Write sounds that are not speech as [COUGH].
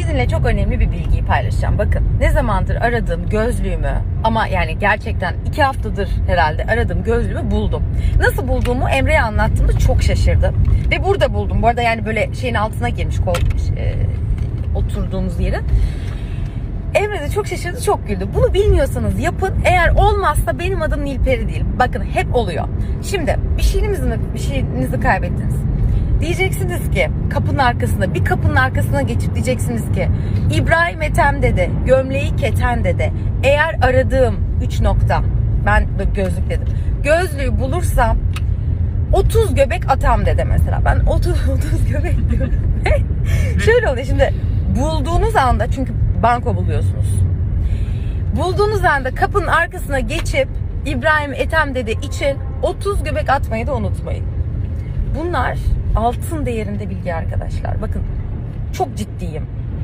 Sizinle çok önemli bir bilgiyi paylaşacağım. Bakın ne zamandır aradığım gözlüğümü ama yani gerçekten iki haftadır herhalde aradığım gözlüğümü buldum. Nasıl bulduğumu Emre'ye anlattığımda çok şaşırdı. Ve burada buldum. Bu arada yani böyle şeyin altına girmiş kol, e, oturduğumuz yerin. Emre de çok şaşırdı, çok güldü. Bunu bilmiyorsanız yapın. Eğer olmazsa benim adım Nilperi değil. Bakın hep oluyor. Şimdi bir şeyinizi, bir şeyinizi kaybettiniz. Diyeceksiniz ki kapının arkasında, bir kapının arkasına geçip diyeceksiniz ki İbrahim Ethem dede, gömleği keten dede. Eğer aradığım 3 nokta, ben gözlük dedim. Gözlüğü bulursam 30 göbek atam dede mesela. Ben 30 30 [LAUGHS] göbek diyorum. [LAUGHS] Şöyle oluyor şimdi bulduğunuz anda çünkü banko buluyorsunuz. Bulduğunuz anda kapının arkasına geçip İbrahim Ethem dede için 30 göbek atmayı da unutmayın. Bunlar altın değerinde bilgi arkadaşlar. Bakın çok ciddiyim.